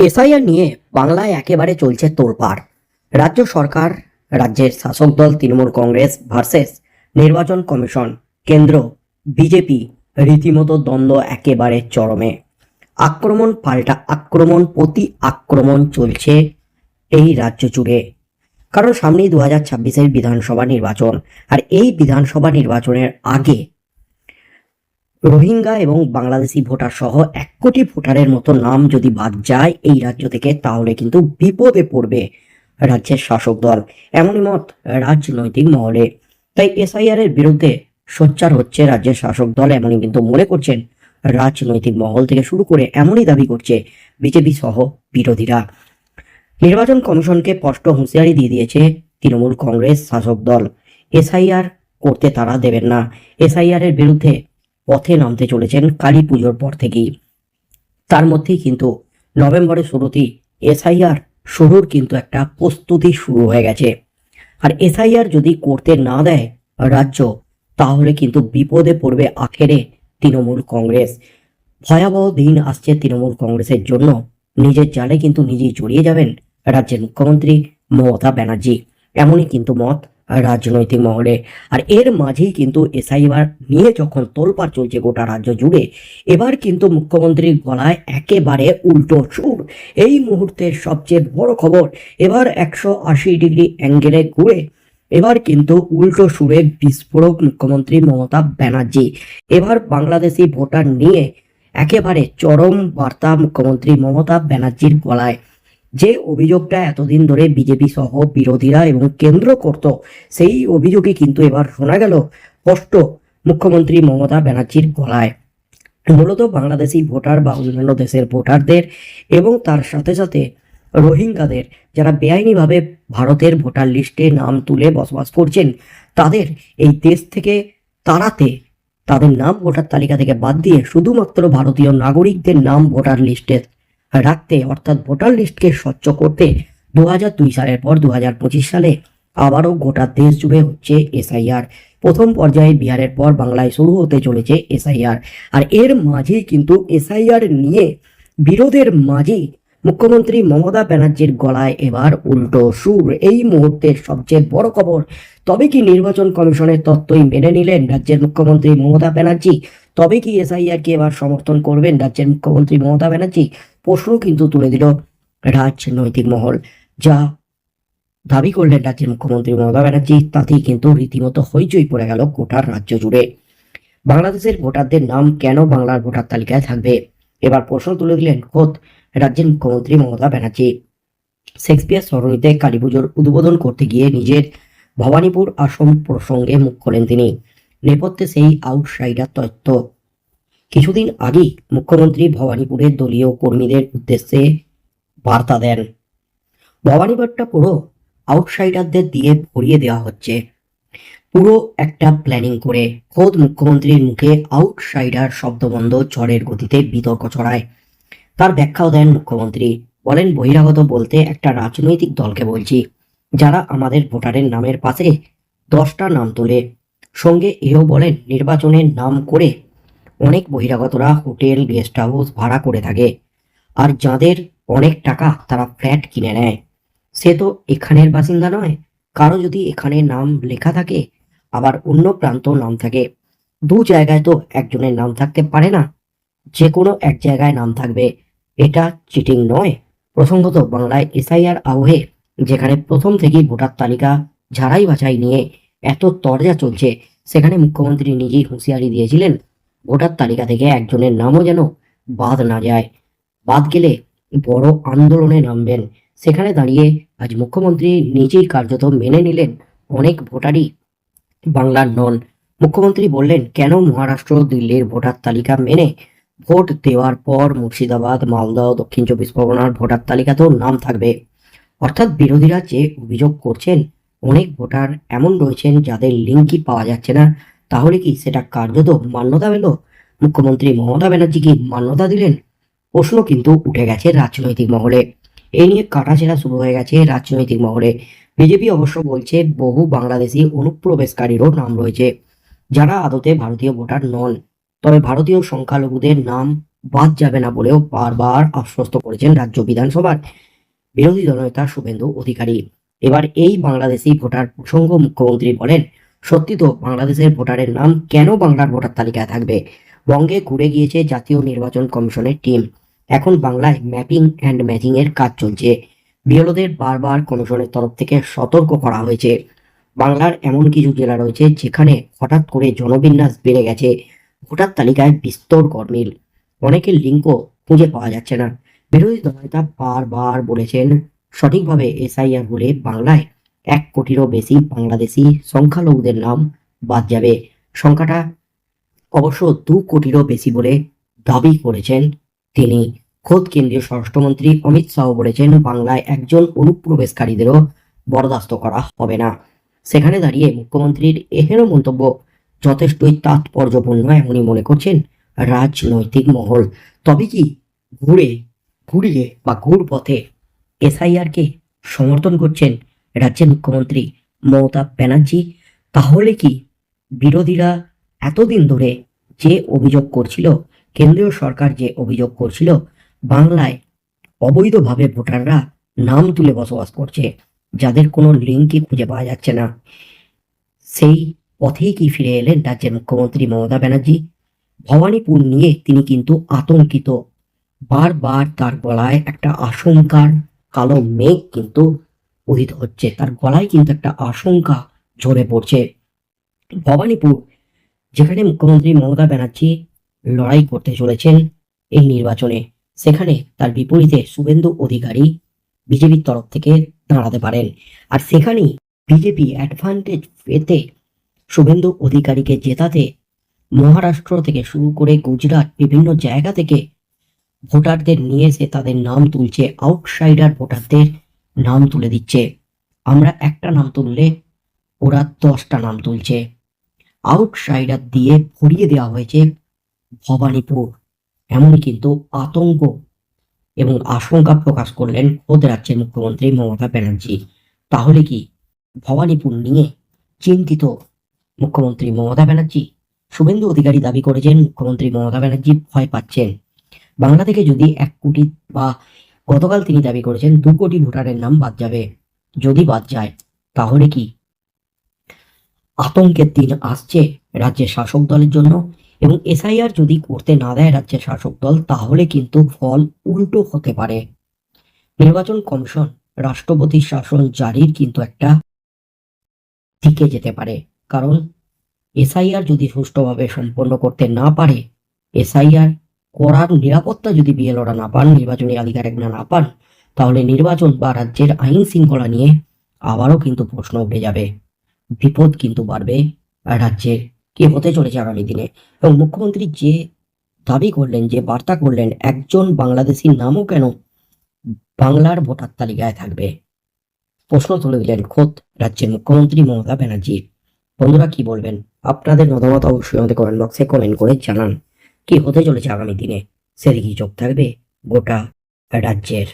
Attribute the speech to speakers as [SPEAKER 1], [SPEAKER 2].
[SPEAKER 1] SIR নিয়ে বাংলায় একেবারে চলছে তোলপাড় রাজ্য সরকার, রাজ্যের শাসক দল, তৃণমূল কংগ্রেস ভার্সেস নির্বাচন কমিশন, কেন্দ্র, বিজেপি রীতিমতো দ্বন্দ্ব একেবারে চরমে। আক্রমণ পাল্টা আক্রমণ, প্রতি আক্রমণ চলছে এই রাজ্য জুড়ে। কারণ সামনেই দু হাজার বিধানসভা নির্বাচন। আর এই বিধানসভা নির্বাচনের আগে রোহিঙ্গা এবং বাংলাদেশি ভোটার সহ এক কোটি ভোটারের মতো নাম যদি বাদ যায় এই রাজ্য থেকে, তাহলে কিন্তু বিপদে পড়বে রাজ্যের শাসক দল। এমনই মত রাজনৈতিক মহলে। তাই এসআইআর এর বিরুদ্ধে সোচ্চার হচ্ছে রাজ্যের শাসক দল, এমনই কিন্তু মনে করছেন রাজনৈতিক মহল থেকে শুরু করে এমনই দাবি করছে বিজেপি সহ বিরোধীরা। নির্বাচন কমিশনকে স্পষ্ট হুঁশিয়ারি দিয়ে দিয়েছে তৃণমূল কংগ্রেস শাসক দল। এসআইআর করতে তারা দেবেন না। এসআইআর এর বিরুদ্ধে পথে নামতে চলেছেন কালী পুজোর পর থেকেই। তার মধ্যেই কিন্তু নভেম্বরের শুরুতেই এসআইআর শুরুর কিন্তু একটা প্রস্তুতি শুরু হয়ে গেছে। আর এসআইআর যদি করতে না দেয় রাজ্য, তাহলে কিন্তু বিপদে পড়বে আখেরে তৃণমূল কংগ্রেস। ভয়াবহ দিন আসছে তৃণমূল কংগ্রেসের জন্য। নিজের জালে কিন্তু নিজেই জড়িয়ে যাবেন রাজ্যের মুখ্যমন্ত্রী মমতা ব্যানার্জি। এমনই কিন্তু মত রাজনৈতিক মহলে। আর এর মাঝেই কিন্তু এসআইআর নিয়ে যখন তোলপাড় চলছে গোটা রাজ্য জুড়ে, এবার কিন্তু মুখ্যমন্ত্রীর গলায় একেবারে উল্টো সুর। এই মুহূর্তের সবচেয়ে বড় খবর, এবার একশো আশি ডিগ্রি অ্যাঙ্গেলে ঘুরে, এবার কিন্তু উল্টো সুরে বিস্ফোরক মুখ্যমন্ত্রী মমতা ব্যানার্জি। এবার বাংলাদেশি ভোটার নিয়ে একেবারে চরম বার্তা মুখ্যমন্ত্রী মমতা ব্যানার্জির গলায়। যে অভিযোগটা এতদিন ধরে বিজেপি সহ বিরোধীরা এবং কেন্দ্র করত, সেই অভিযোগে কিন্তু এবার শোনা গেল স্পষ্ট মুখ্যমন্ত্রী মমতা ব্যানার্জির গলায়। মূলত বাংলাদেশি ভোটার বা অন্যান্য দেশের ভোটারদের এবং তার সাথে সাথে রোহিঙ্গাদের যারা বেআইনিভাবে ভারতের ভোটার লিস্টে নাম তুলে বসবাস করছেন, তাদের এই দেশ থেকে তাড়াতে তাদের নাম ভোটার তালিকা থেকে বাদ দিয়ে শুধুমাত্র ভারতীয় নাগরিকদের নাম ভোটার লিস্টে রাখতে, অর্থাৎ ভোটার লিস্টকে স্বচ্ছ করতে দু দুই সালের পর দু পঁচিশ সালে আবারও গোটা দেশ জুড়ে হচ্ছে এসআইআর। প্রথম পর্যায়ে বিহারের পর বাংলায় শুরু হতে চলেছে এসআইআর। আর এর মাঝেই কিন্তু এসআইআর নিয়ে বিরোধের মাঝেই মুখ্যমন্ত্রী মমতা ব্যানার্জির গলায় এবার উল্টো সুর। এই মুহূর্তের সবচেয়ে বড় খবর, তবে কি নির্বাচন কমিশনের তত্ত্বই মেনে নিলেন রাজ্যের মুখ্যমন্ত্রী মমতা ব্যানার্জি? তবে কি এসআইআর কে এবার সমর্থন করবেন রাজ্যের মুখ্যমন্ত্রী মমতা ব্যানার্জি? প্রশ্ন কিন্তু তুলে দিল রাজনৈতিক মহল। যা দাবি করলেন রাজ্যের মুখ্যমন্ত্রী মমতা ব্যানার্জি, তাতেই কিন্তু রীতিমতো হইচই পড়ে গেল গোটার রাজ্য জুড়ে। বাংলাদেশের ভোটারদের নাম কেন বাংলার ভোটার তালিকায় থাকবে? এবার প্রশ্ন তুলে দিলেন খোদ রাজ্যের মুখ্যমন্ত্রী মমতা ব্যানার্জি। শেক্সপিয়ার সরণিতে কালী পুজোর উদ্বোধন করতে গিয়ে নিজের ভবানীপুর আসন প্রসঙ্গে মুখ খোলেন তিনি। নেপথ্যে সেই আউটসাইডার তথ্য কিছুদিন আগেই মুখ্যমন্ত্রী ভবানীপুরের দলীয় কর্মীদের উদ্দেশ্যে বার্তা দেন। ভবানীপুরটা পুরো আউটসাইডারদের দিয়ে ভরিয়ে দেওয়া হচ্ছে। পুরো একটা প্ল্যানিং করে খোদ মুখ্যমন্ত্রীর মুখে আউটসাইডার শব্দবন্ধ ঝড়ের গতিতে বিতর্ক ছড়ায়। তার ব্যাখ্যাও দেন মুখ্যমন্ত্রী। বলেন, বহিরাগত বলতে একটা রাজনৈতিক দলকে বলছি, যারা আমাদের ভোটারের নামের পাশে দশটা নাম তোলে। সঙ্গে এও বলেন নির্বাচনের নাম করে অনেক বহিরাগতরা হোটেল, গেস্ট হাউস ভাড়া করে থাকে। আর যাদের অনেক টাকা তারা ফ্ল্যাট কিনে নেয়। সে তো এখানের বাসিন্দা নয়। কারও যদি এখানে নাম লেখা থাকে, আবার অন্য প্রান্ত নাম থাকে। দু জায়গায় তো একজনের নাম থাকতে পারে না। যে কোনো এক জায়গায় নাম থাকবে। এটা চিটিং নয়। প্রসঙ্গত বাংলায় এসআইআর আবহে, যেখানে প্রথম থেকেই ভোটার তালিকা ঝাড়াই বাছাই নিয়ে এত তরজা চলছে, সেখানে মুখ্যমন্ত্রী নিজেই হুঁশিয়ারি দিয়েছিলেন, ভোটার তালিকা থেকে একজনের নামও যেন বাদ না যায়। বাদ গেলে বড় আন্দোলনে নামবেন। সেখানে দাঁড়িয়ে আজ মুখ্যমন্ত্রী নিজেই কার্যত মেনে নিলেন অনেক ভোটারই বাংলার নন। মুখ্যমন্ত্রী বললেন, কেন মহারাষ্ট্র দিল্লির ভোটার তালিকা মেনে ভোট দেওয়ার পর মুর্শিদাবাদ মালদহ দক্ষিণ চব্বিশ পরগনার ভোটার তালিকাতেও নাম থাকবে। অর্থাৎ বিরোধীরা যে অভিযোগ করছেন, অনেক ভোটার এমন রয়েছেন যাদের লিঙ্কই পাওয়া যাচ্ছে না। তাহলে কি সেটা কার্যত মান্যতা পেল? মুখ্যমন্ত্রী মমতা ব্যানার্জি কি মান্যতা দিলেন? প্রশ্ন কিন্তু উঠে গেছে রাজনৈতিক মহলে। এই নিয়ে কাটাছেড়া শুরু হয়ে গেছে রাজনৈতিক মহলে। বিজেপি অবশ্য বলছে বহু বাংলাদেশি অনুপ্রবেশকারীরও নাম রয়েছে, যারা আদতে ভারতীয় ভোটার নন। তবে ভারতীয় সংখ্যালঘুদের নাম বাদ যাবে না বলেও বারবার আশ্বস্ত করেছেন রাজ্য বিধানসভার বিরোধী দলনেতা শুভেন্দু অধিকারী। এবার এই বাংলাদেশি ভোটার প্রসঙ্গ মুখ্যমন্ত্রী বলেন, সত্যি তো বাংলাদেশের ভোটারের নাম কেন বাংলার ভোটার তালিকায় থাকবে? বঙ্গে ঘুরে গিয়েছে জাতীয় নির্বাচন কমিশনের টিম। এখন বাংলায় ম্যাপিং অ্যান্ড ম্যাচিং এর কাজ চলছে। বিএলওদের বারবার কমিশনের তরফ থেকে সতর্ক করা হয়েছে। বাংলার এমন কিছু জেলা রয়েছে যেখানে হঠাৎ করে জনবিন্যাস বেড়ে গেছে। ভোটার তালিকায় বিস্তর গরমিল অনেকের লিঙ্কও খুঁজে পাওয়া যাচ্ছে না। বিরোধী দলনেতা বারবার বলেছেন, সঠিকভাবে এসআইআর বলে বাংলায় এক কোটিরও বেশি বাংলাদেশি সংখ্যালঘুদের নাম বাদ যাবে। সংখ্যাটা অবশ্য দু কোটিরও বেশি বলে দাবি করেছেন তিনি। খোদ কেন্দ্রীয় স্বরাষ্ট্রমন্ত্রী অমিত শাহ বলেছেন, বাংলায় একজন অনুপ্রবেশকারীদেরও বরদাস্ত করা হবে না। সেখানে দাঁড়িয়ে মুখ্যমন্ত্রীর এহেন মন্তব্য যথেষ্টই তাৎপর্যপূর্ণ এমনই মনে করছেন রাজনৈতিক মহল। তবে কি ঘুরে, ঘুরিয়ে বা ঘুর পথে এসআইআরকে সমর্থন করছেন রাজ্যের মুখ্যমন্ত্রী মমতা ব্যানার্জি, তাহলে কি বিরোধীরা এতদিন ধরে যে অভিযোগ করছিল, কেন্দ্রীয় সরকার যে অভিযোগ করছিল, বাংলায় অবৈধভাবে ভোটাররা নাম তুলে বসবাস করছে, যাদের কোনো লিঙ্কই খুঁজে পাওয়া যাচ্ছে না। সেই পথেই কি ফিরে এলেন রাজ্যের মুখ্যমন্ত্রী মমতা ব্যানার্জি। ভবানীপুর নিয়ে তিনি কিন্তু আতঙ্কিত। বারবার তার গলায় একটা আশঙ্কার কালো মেঘ কিন্তু উদিত হচ্ছে। তার গলায় কিন্তু একটা আশঙ্কা ঝরে পড়ছে। ভবানীপুর, যেখানে মুখ্যমন্ত্রী মমতা ব্যানার্জি লড়াই করতে চলেছেন এই নির্বাচনে, সেখানে তার বিপরীতে শুভেন্দু অধিকারী বিজেপির তরফ থেকে দাঁড়াতে পারেন। আর সেখানেই বিজেপি অ্যাডভান্টেজ পেতে শুভেন্দু অধিকারীকে জেতাতে মহারাষ্ট্র থেকে শুরু করে গুজরাট বিভিন্ন জায়গা থেকে ভোটারদের নিয়ে এসে তাদের নাম তুলছে আউটসাইডার ভোটারদের নাম তুলে দিচ্ছে। আমরা একটা নাম তুললে ওরা দশটা নাম তুলছে। আউটসাইডার দিয়ে ভরিয়ে দেওয়া হয়েছে ভবানীপুর। এমন কিন্তু আতঙ্ক এবং আশঙ্কা প্রকাশ করলেন খোদ রাজ্যের মুখ্যমন্ত্রী মমতা ব্যানার্জি। তাহলে কি ভবানীপুর নিয়ে চিন্তিত মুখ্যমন্ত্রী মমতা ব্যানার্জি, শুভেন্দু অধিকারী দাবি করেছেন মুখ্যমন্ত্রী মমতা ব্যানার্জি ভয় পাচ্ছেন। বাংলা থেকে যদি এক কোটি বা গতকাল তিনি দাবি করেছেন দু কোটি ভোটারের নাম বাদ যাবে। যদি বাদ যায়, তাহলে কি? আতঙ্কের দিন আসছে রাজ্যের শাসক দলের জন্য এবং এসআইআর যদি করতে না দেয় রাজ্যের শাসক দল, তাহলে কিন্তু ফল উল্টো হতে পারে। নির্বাচন কমিশন রাষ্ট্রপতির শাসন জারির কিন্তু একটা দিকে যেতে পারে। কারণ এসআইআর যদি সুষ্ঠুভাবে সম্পন্ন করতে না পারে, এসআইআর করার নিরাপত্তা যদি বিএলওরা না পান, নির্বাচনী আধিকারিকরা না পান, তাহলে নির্বাচন বা রাজ্যের আইন শৃঙ্খলা নিয়ে আবারও কিন্তু প্রশ্ন উঠে যাবে। বিপদ কিন্তু বাড়বে রাজ্যের কি হতে চলেছে আগামী দিনে? এবং মুখ্যমন্ত্রী যে দাবি করলেন, যে বার্তা করলেন, একজন বাংলাদেশির নামও কেন বাংলার ভোটার তালিকায় থাকবে? প্রশ্ন তুলে দিলেন খোদ রাজ্যের মুখ্যমন্ত্রী মমতা ব্যানার্জি। বন্ধুরা কি বলবেন? আপনাদের মতামত অবশ্যই আমাদের কমেন্ট বক্সে কমেন্ট করে জানান। কি হতে চলেছে আগামী দিনে? সেদিকে চোখ থাকবে গোটা রাজ্যের।